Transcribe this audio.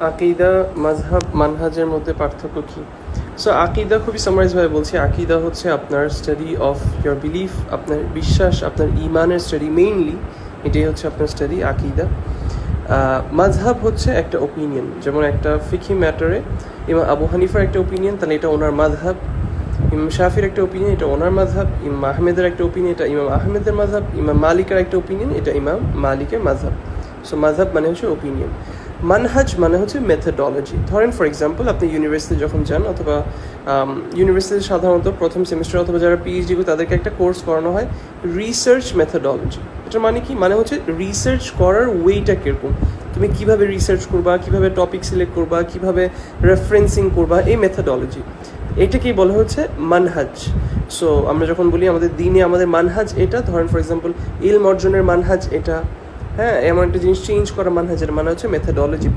আকিদা মাজহাব মানহাজের মধ্যে পার্থক্য কি? সো আকিদা খুবই সামারাইজ ভাবে বলছি। আকিদা হচ্ছে আপনার স্টাডি অফ ইয়ার বিলিফ আপনার বিশ্বাস, আপনার ইমানের স্টাডি মেইনলি এটাই হচ্ছে আপনার স্টাডি আকিদা। মাজহাব হচ্ছে একটা ওপিনিয়ন যেমন একটা ফিকি ম্যাটারে ইমাম আবু হানিফার একটা ওপিনিয়ন তাহলে এটা ওনার মাজহাব ইমাম শাফির একটা ওপিনিয়ন এটা ওনার মাযহাব। ইমাম আহমেদের একটা ওপিনিয়ন এটা ইমাম আহমেদের মাযহাব। ইমাম মালিকের একটা ওপিনিয়ন এটা ইমাম মালিকের মাযহাব। সো মাযহাব মানে হচ্ছে ওপিনিয়ন মানহাজ মানে হচ্ছে মেথডোলজি ধরেন ফর এক্সাম্পল আপনি ইউনিভার্সিটি যখন যান অথবা ইউনিভার্সিটি সাধারণত প্রথম সেমিস্টার অথবা যারা পিএইচডি করে তাদেরকে একটা কোর্স করানো হয় রিসার্চ মেথডোলজি এটার মানে কি? মানে হচ্ছে রিসার্চ করার ওয়েটা কীরকম? তুমি কীভাবে রিসার্চ করবা, কীভাবে টপিক সিলেক্ট করবা, কীভাবে রেফারেন্সিং করবা, এই মেথডোলজি এটাকেই বলা হচ্ছে মানহাজ সো আমরা যখন বলি আমাদের দিনে আমাদের মানহাজ এটা, ধরেন ফর এক্সাম্পল ইলম অর্জনের মানহাজ এটা। হ্যাঁ এমন একটা জিনিস চেঞ্জ করা মানহাজের মানে হচ্ছে মেথডোলজি